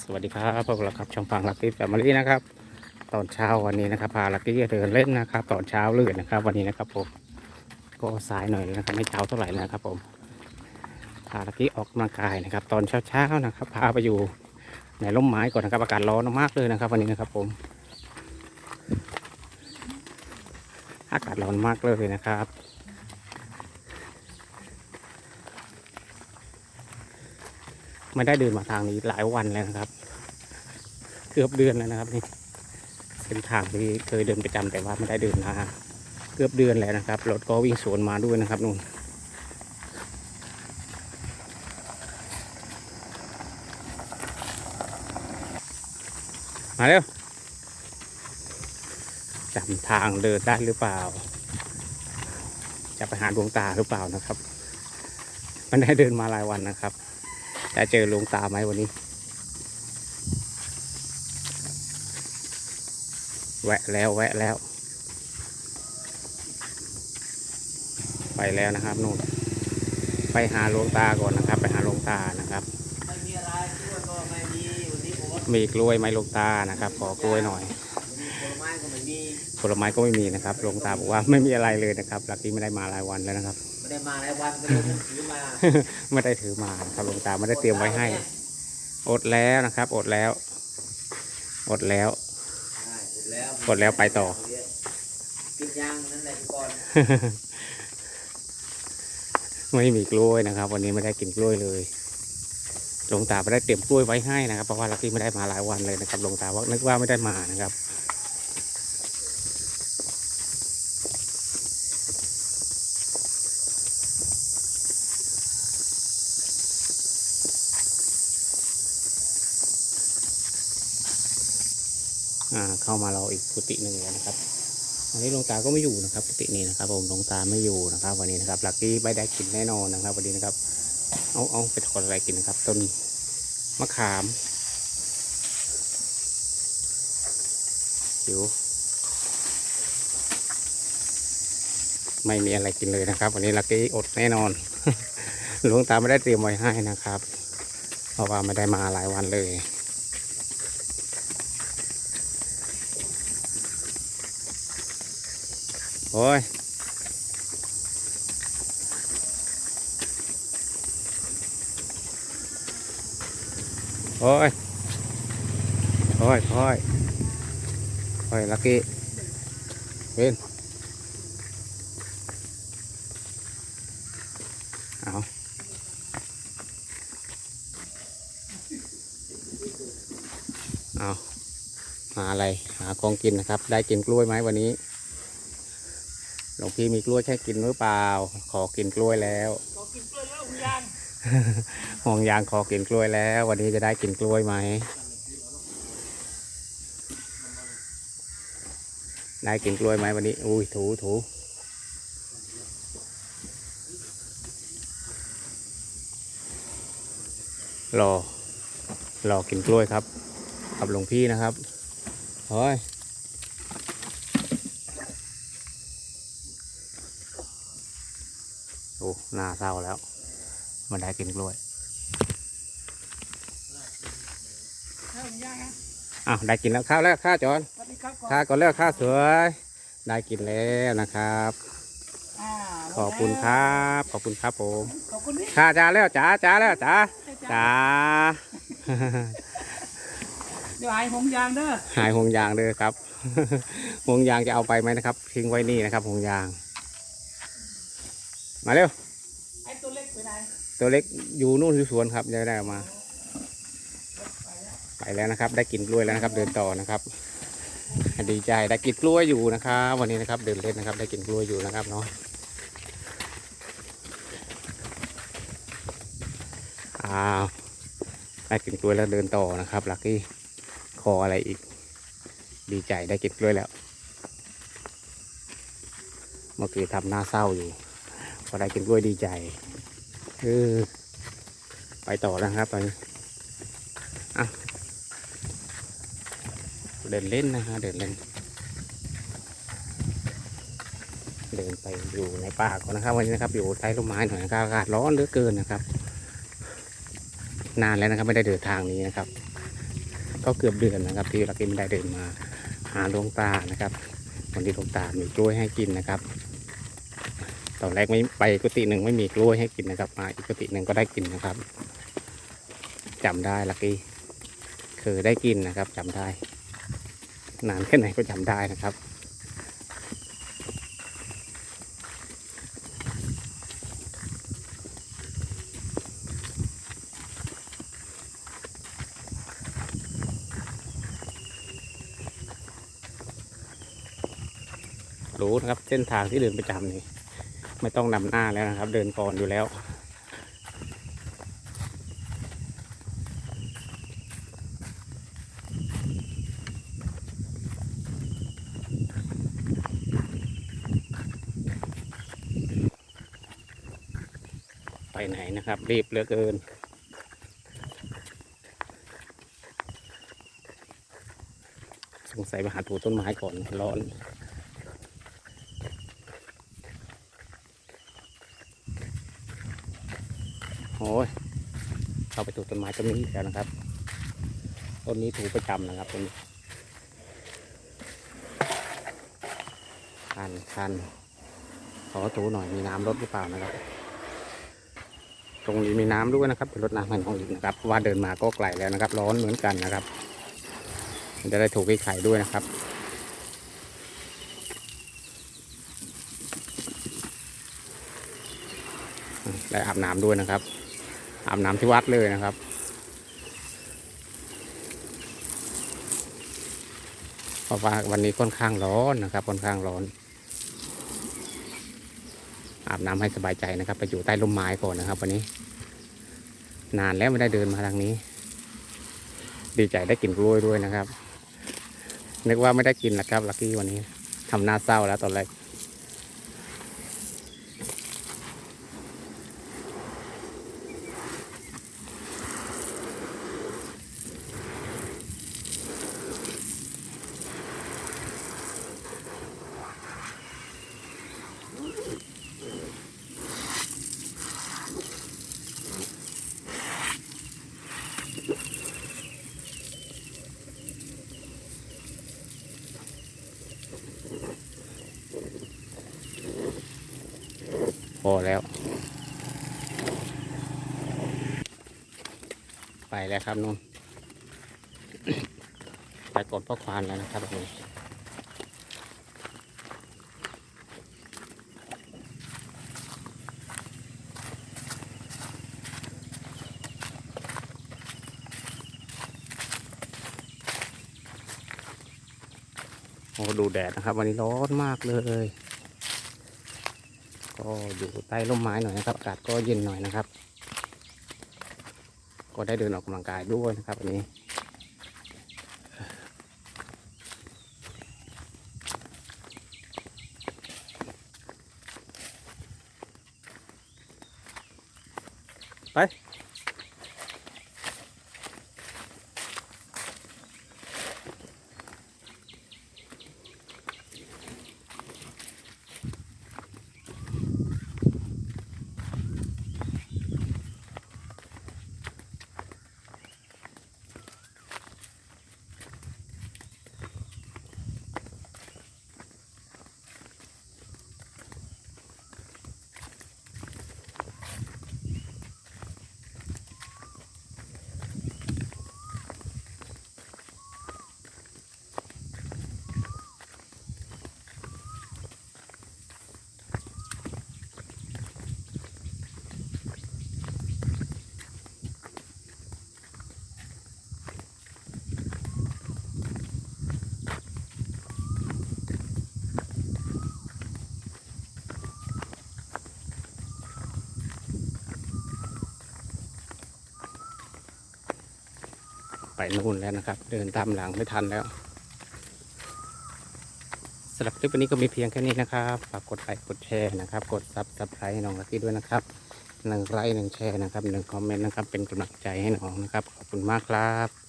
สวัสดีครับพวกเราครับช่องฟังลักกี้แฟมิลี่นะครับ ตอนเช้าวันนี้นะครับพาลักกี้เดินเล่นนะครับ ตอนเช้าลื่นนะครับ วันนี้นะครับผมก็สายหน่อยนะครับไม่เช้าเท่าไหร่นะครับผมพาลักกี้ออกกำลังกายนะครับ ตอนเช้าๆนะครับ พาไปอยู่ในร่มไม้ก่อนนะครับอากาศร้อนมากเลยนะครับ วันนี้นะครับผม อากาศร้อนมากเลยนะครับ ไม่ได้เดินมาทางนี้หลายวันแล้วนะครับ เกือบเดือนแล้วนะครับนี่เส้นทางที่เคยเดินประจำแต่ว่าไม่ได้เดินมาเกือบเดือนแล้วนะครับรถก็วิ่งสวนมาด้วยนะครับนู่นมาเร็วจำทางเดินได้หรือเปล่า จะไปหาดวงตาหรือเปล่านะครับไม่ได้เดินมาหลายวันนะครับ จะเจอลวงตาไหมวันนี้ แวะแล้วแวะแล้ว ไปแล้วนะครับนู่นไปหาลวงตาก่อนนะครับ ไปหาลวงตานะครับไม่มีอะไรกล้วยก็ไม่มีวันนี้โอ๊ตมีกล้วยไมหลวงตานะครับ ขอกล้วยหน่อย ผลไม้ก็ไม่มีนะครับลงตาบอกว่าไม่มีอะไรเลยนะครับหลักที่ไม่ได้มาหลายวันแล้วนะครับ ไม่ได้มาหลายวันก็เลยต้องถือมาไม่ได้ถือมานะครับหลวงตาไม่ได้เตรียมไว้ให้ อดแล้วนะครับ อดแล้ว อดแล้วใช่หมดแล้วหมดแล้วไปต่อกินยางนั่นแหละทุกคนไม่มีกล้วยนะครับ วันนี้ไม่ได้กินกล้วยเลยหลวงตาไม่ได้เตรียมกล้วยไว้ให้นะครับเพราะว่าลักกี้ไม่ได้มาหลายวันเลยนะครับหลวงตาว่านึกว่าไม่ได้มานะครับ เข้ามารออีกกุฏิหนึ่งแล้วนะครับวันนี้หลวงตาก็ไม่อยู่นะครับกุฏินี้นะครับ ผมหลวงตาไม่อยู่นะครับ วันนี้นะครับลักกี้ไม่ได้กินแน่นอนนะครับวันนี้นะครับ เอาเอาไปถอดอะไรกินนะครับ ต้นมะขามหิวไม่มีอะไรกินเลยนะครับ วันนี้ลักกี้อดแน่นอนหลวงตาไม่ได้เตรียมไว้ให้นะครับ เพราะว่าไม่ได้มาหลายวันเลย โอ้ยโอ้ยโอ้ยโอ้ยโอ้ยลักกี้เว้นเอาเอาหาอะไร หาของกินนะครับ ได้กินกล้วยไหมวันนี้ ลวงพี่มีกล้วยให้กินหรือเปล่า ขอกินกล้วยแล้วขอกินกล้วยแล้วคุณยางห่วงยางขอกินกล้วยแล้ว วันนี้จะได้กินกล้วยไหมได้กินกล้วยไหมวันนี้ อุ้ยถูถูรอรอกินกล้วยครับ กับหลวงพี่นะครับเฮ้ย โอ้ หน้าเศร้าแล้ว มันได้กินกล้วยให้คุณยางนะอ้าวได้กินแล้วข้าวแล้วข้าวจอนสวัสดีครับก่อนข้าวก่อนแล้วข้าวสวย ได้กินแล้วนะครับอ่าขอบคุณครับ ขอบคุณครับผมขอบคุณนี่ข้าจ้าแล้วจ้าจ้าแล้วจ้าจ้าเดี๋ยวไอ้หงยางเด้อหายห่วงยางเลยครับห่วงยางจะเอาไปไหมนะครับทิ้งไว้นี่นะครับห่วงยาง มาเร็ว ไอ้ตัวเล็กไปไหน ตัวเล็กอยู่นู่นที่สวนครับยังไได้เอามา ไปแล้วนะครับ ได้กินกล้วยแล้วนะครับ เดินต่อนะครับ ดีใจได้กินกล้วยอยู่นะครับวันนี้นะครับ เดินเล่นนะครับ ได้กินกล้วยอยู่นะครับเนาะอ้าวได้กินกล้วยแล้วเดินต่อนะครับลักกี้คออะไรอีก ดีใจได้กินกล้วยแล้วเมื่อกี้ทำหน้าเศร้าอยู่พอได้กินกล้วยดีใจ เออไปต่อแล้วครับตอนนี้เดินเล่นนะฮะเดินเล่น เดินไปอยู่ในป่าก่อนนะครับ วันนี้นะครับ อยู่ใต้ร่มไม้หน่อยนะครับอากาศร้อนเหลือเกินนะครับ นานแล้วนะครับ ไม่ได้เดินทางนี้นะครับ ก็เกือบเดือนนะครับ ที่ลักกี้ไม่ได้เดินมาหาหลวงตานะครับวันที่หลวงตามีกล้วยให้กินนะครับ ตอนแรกไม่ไปกุฏิหนึ่งไม่มีกล้วยให้กินนะครับ มาอีกกุฏิหนึ่งก็ได้กินนะครับจำได้ลักกี้เคยได้กินนะครับจำได้ นานแค่ไหนก็จำได้นะครับรู้นะครับเส้นทางที่เดินประจำนี่ ไม่ต้องนำหน้าแล้วนะครับ เดินก่อนอยู่แล้ว ไปไหนนะครับ รีบเหลือเกินสงสัยมาหาถูต้นไม้ก่อนร้อน โอ้ยเข้าไปถูต้นไม้ต้นนี้แล้วนะครับ ต้นนี้ถูประจำนะครับต้นนี้คันคันขอถูหน่อยมีน้ำลดหรือเปล่านะครับ ตรงนี้มีน้ำด้วยนะครับเป็นรดน้ำให้น้องอีกนะครับ ว่าเดินมาก็ไกลแล้วนะครับ ร้อนเหมือนกันนะครับจะได้ถูกไอ้ไข่ด้วยนะครับอืมได้อาบน้ำด้วยนะครับ อาบน้ำที่วัดเลยนะครับ เพราะว่าวันนี้ค่อนข้างร้อนนะครับ ค่อนข้างร้อน อาบน้ำให้สบายใจนะครับ ไปอยู่ใต้ร่มไม้ก่อนนะครับ วันนี้ นานแล้วไม่ได้เดินมาทางนี้ ดีใจได้กินกล้วยด้วยนะครับ นึกว่าไม่ได้กินนะครับลักกี้วันนี้ทำหน้าเศร้าแล้วตอนแรก พอแล้ว ไปแล้วครับนุ่นไปกดพ่อควานแล้วนะครับแบบนี้โอ้ดูแดดนะครับ วันนี้ร้อนมากเลย ก็อยู่ใต้ร่มไม้หน่อยนะครับ อากาศก็เย็นหน่อยนะครับ ก็ได้เดินออกกำลังกายด้วยนะครับวันนี้ไป นู่นแล้วนะครับ เดินตามหลังไม่ทันแล้วสำหรับคลิปวันนี้ก็มีเพียงแค่นี้นะครับฝากกดไลค์กดแชร์นะครับ กดซับสไครต์น้องลักกี้ด้วยนะครับหนึ่งไลค์หนึ่งแชร์นะครับหนึ่งคอมเมนต์นะครับเป็นกำลังใจให้น้องนะครับ ขอบคุณมากครับ